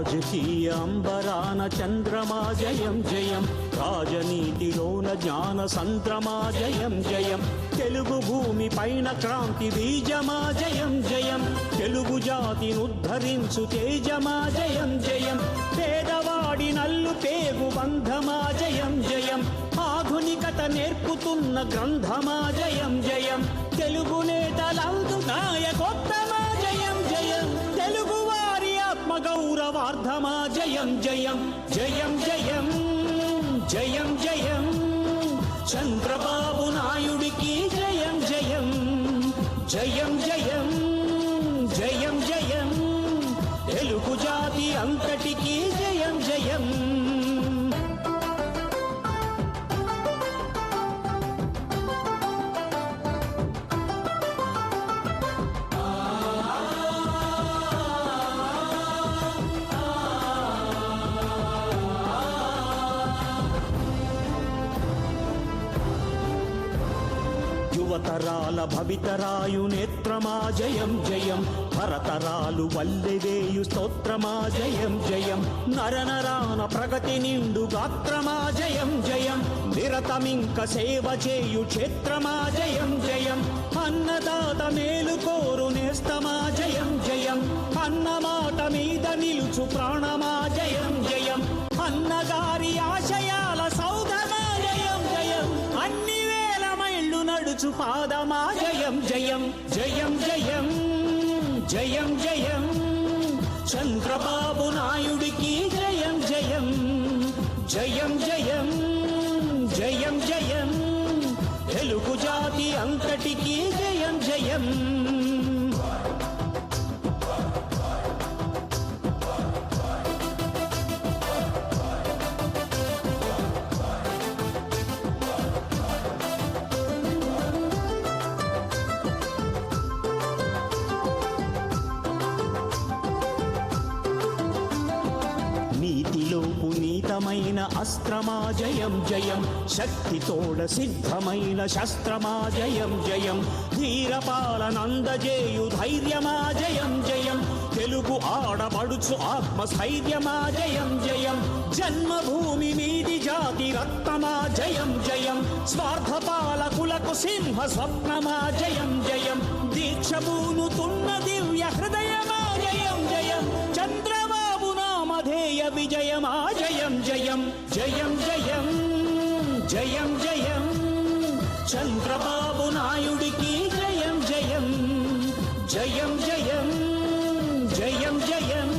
రాజకీయ అంబరాన చంద్రమా జయం జయం. రాజనీతిలోన జ్ఞాన సంద్రమా జయం జయం. తెలుగు భూమి పైన క్రాంతి బీజమా జయం జయం. తెలుగు జాతిని ఉద్ధరించు తేజమా జయం జయం. పేదవాడి నల్లు పేగు బంధమా జయం జయం. ఆధునికత నేర్పుతున్న గ్రంథమా జయం జయం. గౌరవార్థమా జయం జయం జయం జయం జయం జయం. చంద్రబాబు నాయుడికి జయం జయం జయం జయం జయం జయం. తెలుగు జాతి అంతటికీ జయం జయం. యువతరాల భవితరాయు నేత్రమా జయం జయం. భరతరాలు వల్లెవేయు స్తోత్రమా జయం జయం. నరనరాన ప్రగతి నిండు గాత్రమా జయం జయం. నిరతమింక సేవ చేయు క్షేత్రమా జయం జయం. అన్నదాత మేలు కోరు నేస్తమా జయం జయం. అన్నమాట మీద నిలుచు ప్రాణమా పాదమా జయం జయం జయం జయం జయం జయం. చంద్రబాబు నాయుడికి జయం జయం జయం జయం జయం జయం. తెలుగు జాతి అంతటికి జయం జయం. సిద్ధమైన అస్త్రమా జయం జయం. శక్తితోడ సిద్ధమైన శస్త్రమా జయం జయం. ధీరపాలనందజేయు ధైర్యమా జయం జయం. తెలుగు ఆడబడుచు ఆత్మస్థైర్యమా జయం జయం. జన్మభూమి మీది జాతి రక్తమా జయం జయం. స్వార్థ పాలకులకు సింహ స్వప్నమా జయం జయం. దీక్షభూనుతున్న దివ్య హృదయమా జయం జయం. చంద్ర విజయమా జయం జయం జయం జయం జయం జయం. చంద్రబాబు నాయుడికి జయం జయం జయం జయం జయం జయం.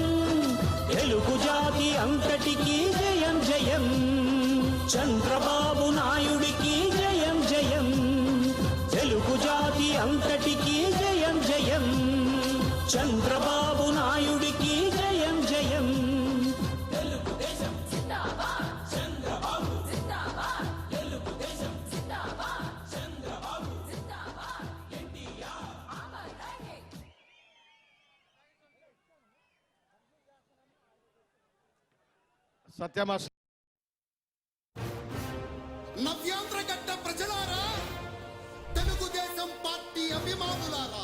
తెలుగు జాతి అంతటికి జయం జయం. చంద్రబాబు నాయుడికి జయం జయం. తెలుగు జాతి అంతటికి జయం జయం. చంద్రబాబు సత్యమా నవ్యాంధ్రగడ్డ ప్రజలారా తెలుగుదేశం పార్టీ అభిమానులారా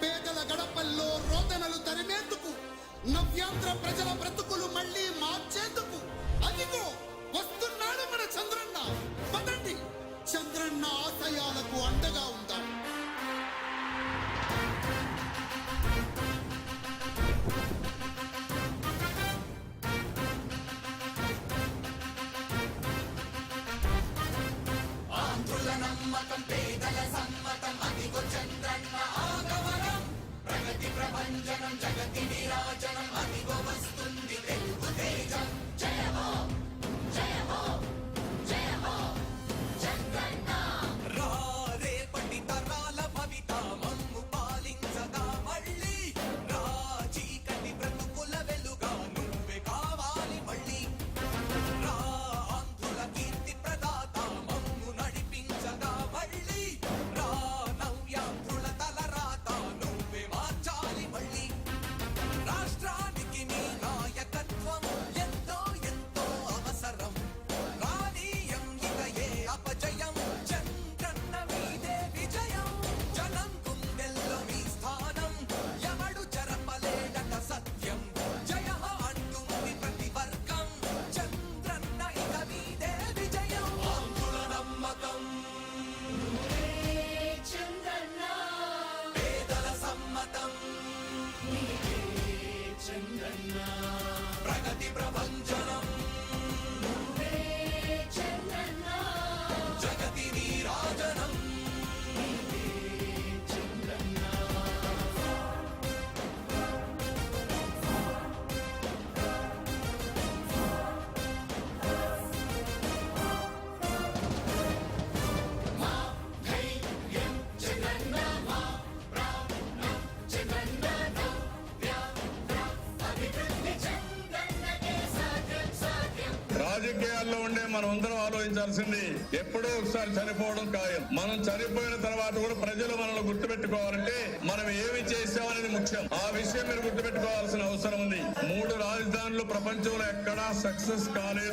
పేదల గడపల్లో రోదనలు తరిమేందుకు నవ్యాంధ్ర ప్రజల బ్రతుకులు మళ్ళీ మార్చేందుకు అదిగో రేపటి అందరం ఎప్పుడో ఒకసారి చనిపోవడం ఖాయం. మనం చనిపోయిన తర్వాత కూడా ప్రజలు మనల్ని గుర్తుపెట్టుకోవాలంటే మనం ఏమి చేసామనేది ముఖ్యం. ఆ విషయం మీరు గుర్తుపెట్టుకోవాల్సిన అవసరం ఉంది. మూడు రాజధానులు ప్రపంచంలో ఎక్కడా సక్సెస్ కాలేదు.